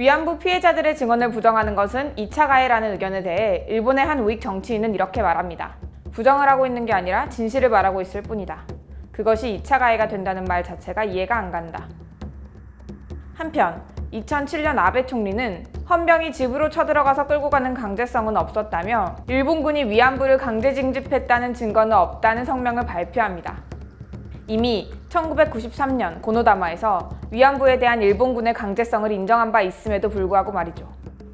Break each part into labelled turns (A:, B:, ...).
A: 위안부 피해자들의 증언을 부정하는 것은 2차 가해라는 의견에 대해 일본의 한 우익 정치인은 이렇게 말합니다. 부정을 하고 있는 게 아니라 진실을 말하고 있을 뿐이다. 그것이 2차 가해가 된다는 말 자체가 이해가 안 간다. 한편 2007년 아베 총리는 헌병이 집으로 쳐들어가서 끌고 가는 강제성은 없었다며 일본군이 위안부를 강제 징집했다는 증거는 없다는 성명을 발표합니다. 이미 1993년 고노다마에서 위안부에 대한 일본군의 강제성을 인정한 바 있음에도 불구하고 말이죠.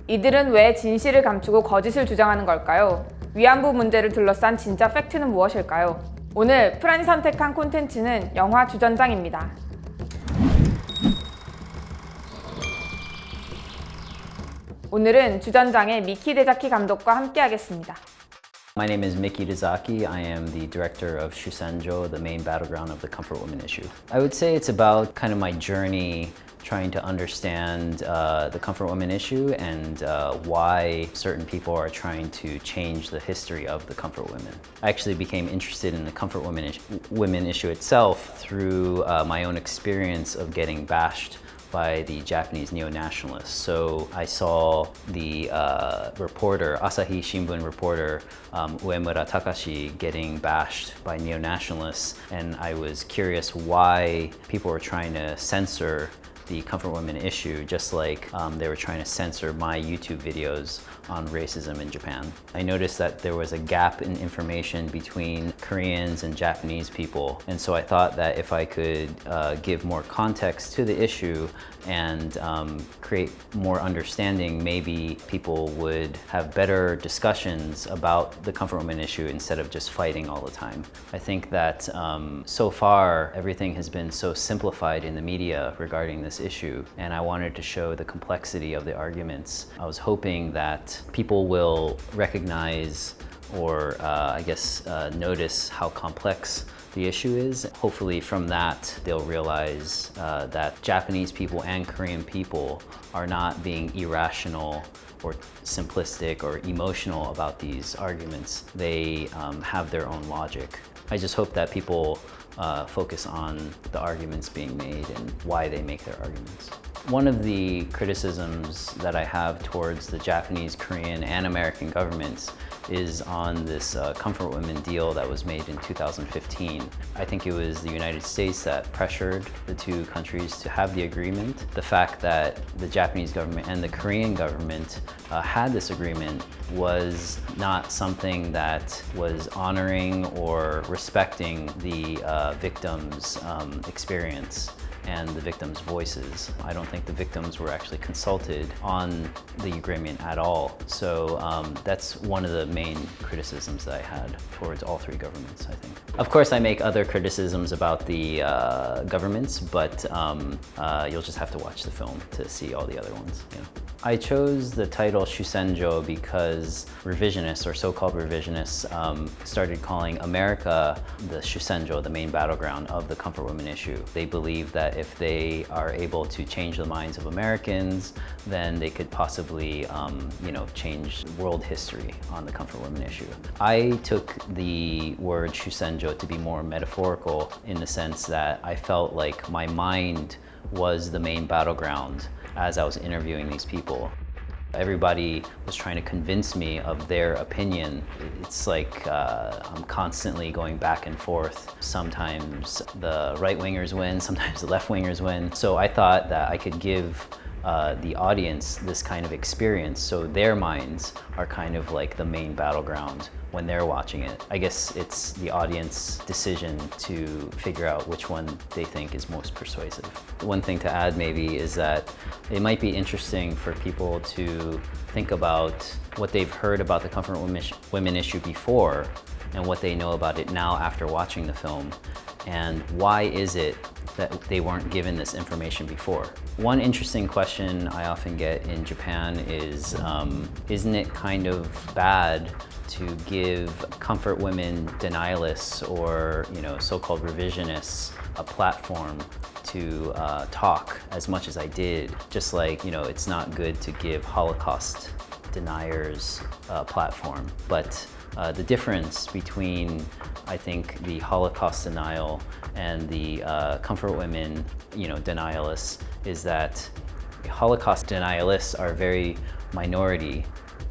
A: 이들은 왜 진실을 감추고 거짓을 주장하는 걸까요? 위안부 문제를 둘러싼 진짜 팩트는 무엇일까요? 오늘 프란이 선택한 콘텐츠는 영화 주전장입니다. 오늘은 주전장의 미키 데자키 감독과 함께 하겠습니다.
B: My name is Miki Dezaki. I am the director of Shusenjo, the main battleground of the Comfort Women issue. I would say it's about kind of my journey trying to understand uh, the Comfort Women issue and uh, why certain people are trying to change the history of the Comfort Women. I actually became interested in the Comfort Women, is- women issue itself through uh, my own experience of getting bashed by the Japanese neo-nationalists. So I saw the uh, reporter, Asahi Shimbun reporter, um, Uemura Takashi, getting bashed by neo-nationalists, and I was curious why people were trying to censor the Comfort Women issue, just like um, they were trying to censor my YouTube videos on racism in Japan. I noticed that there was a gap in information between Koreans and Japanese people, and so I thought that if I could uh, give more context to the issue and um, create more understanding, maybe people would have better discussions about the Comfort Women issue instead of just fighting all the time. I think that um, so far everything has been so simplified in the media regarding this issue, and I wanted to show the complexity of the arguments. I was hoping that people will recognize or uh, I guess uh, notice how complex the issue is. Hopefully, from that, they'll realize uh, that Japanese people and Korean people are not being irrational or simplistic or emotional about these arguments. They um, have their own logic. I just hope that people uh, focus on the arguments being made and why they make their arguments. One of the criticisms that I have towards the Japanese, Korean, and American governments is on this uh, Comfort Women deal that was made in 2015. I think it was the United States that pressured the two countries to have the agreement. The fact that the Japanese government and the Korean government uh, had this agreement was not something that was honoring or respecting the uh, victims' um, experience and the victims' voices. I don't think the victims were actually consulted on the agreement at all. So um, that's one of the main criticisms that I had towards all three governments, I think. Of course, I make other criticisms about the uh, governments, but um, uh, you'll just have to watch the film to see all the other ones. Yeah. I chose the title Shusenjo because revisionists, or so-called revisionists, um, started calling America the Shusenjo, the main battleground of the comfort women issue. They believe that if they are able to change the minds of Americans, then they could possibly, um, you know, change world history on the comfort women issue. I took the word Shusenjo to be more metaphorical in the sense that I felt like my mind was the main battleground as I was interviewing these people. Everybody was trying to convince me of their opinion. It's like uh, I'm constantly going back and forth. Sometimes the right wingers win, sometimes the left wingers win. So I thought that I could give uh, the audience this kind of experience so their minds are kind of like the main battleground when they're watching it. I guess it's the audience decision to figure out which one they think is most persuasive. One thing to add maybe is that it might be interesting for people to think about what they've heard about the comfort women, women issue before and what they know about it now after watching the film and why is it that they weren't given this information before. One interesting question I often get in Japan is um, Isn't it kind of bad to give comfort women denialists or you know so-called revisionists a platform to uh, talk as much as I did? Just like you know, it's not good to give Holocaust deniers a platform, but uh, the difference between, I think, the Holocaust denial and the uh, comfort women, you know, denialists is that Holocaust denialists are a very minority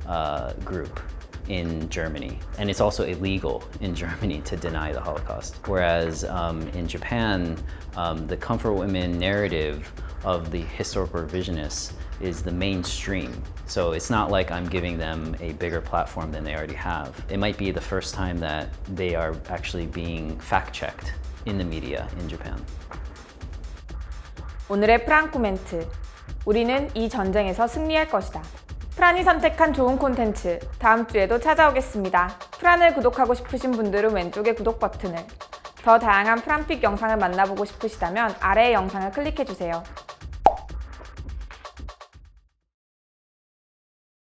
B: uh, group in Germany, and it's also illegal in Germany to deny the Holocaust. Whereas um, in Japan, um, the comfort women narrative of the historical revisionists is the mainstream. So it's not like I'm giving them a bigger platform than they already have. It might be the first time that they are actually being fact checked in the media in Japan.
A: 오늘의 프랑 코 멘트. 우리는 이 전쟁에서 승리할 것이다. 프란이 선택한 좋은 콘텐츠. 다음 주에도 찾아오겠습니다. 프란을 구독하고 싶으신 분들은 왼쪽의 구독 버튼을. 더 다양한 프란픽 영상을 만나보고 싶으시다면 아래의 영상을 클릭해주세요.